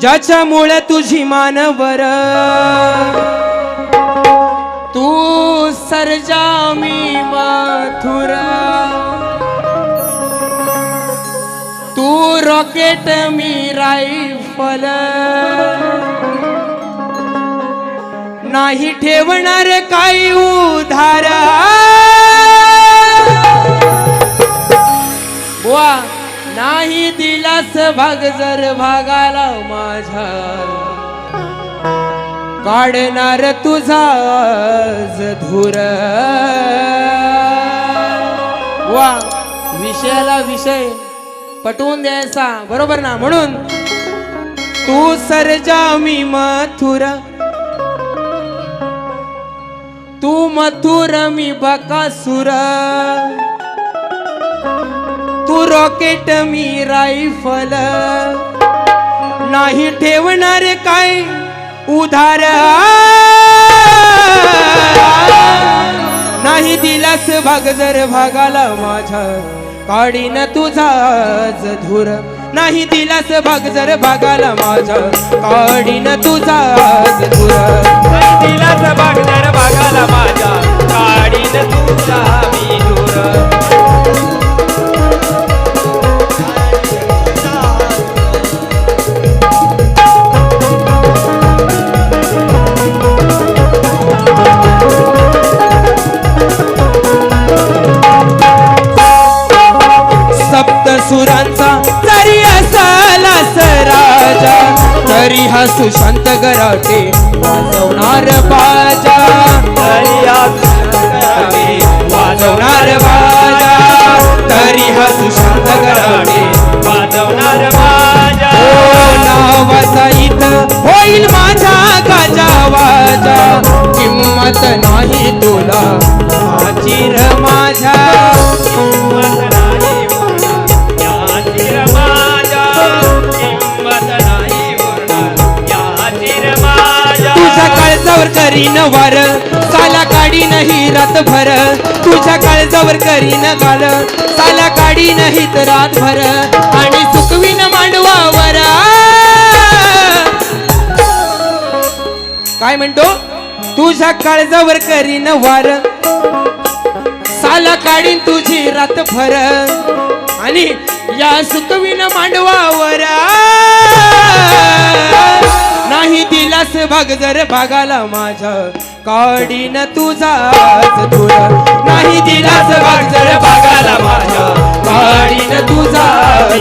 ज्याच्यामुळे तुझी मानवर. तू सर्जा मी माथुरा. तू रॉकेट मी रायफल. नाही ठेवणार काही उधारा. नाही भाग जर भागाला माझ्या काढणार तुझा धुर. वा विषयाला विषय पटवून द्यायचा. बरोबर ना? म्हणून तू सरजा मी मथुर. तू मथुर मी बकासुर. रॉकेट मी रायफल नाही ठेवणार काय उधार. नाही दिलास भाग जर भागाला माझ्या काढीन तुझाच धुर. नाही दिलास भाग जर भागाला माझ्या काढीन तुझाच धुर. दिलास जर भागाला माझ्या सुशांत गराटे वाजवणार बाजा. तरी आज करावे वाजवणार बाजा. तरी हा सुशांत गराटे वाजवणार माझ्या नावाचा इथं होईल माझा गाजा वाजा. किंमत नाही तुला. काळजावर करीन वार. साला काढी नाही रातभर. तुझ्या काळजावर करीन गाल साला काढी नाही तर रातभर. आणि सुकवीन मांडवावर. काय म्हणतो? तुझ्या काळजावर करीन वार. साला काढीन तुझी रातभर. आणि या सुकवीन मांडवावर. नाही भाग जर भागाला माझ्या काढीन तुझाच धुर नाही दिलास भाग जर भागाला माझ्या काढीन तुझाच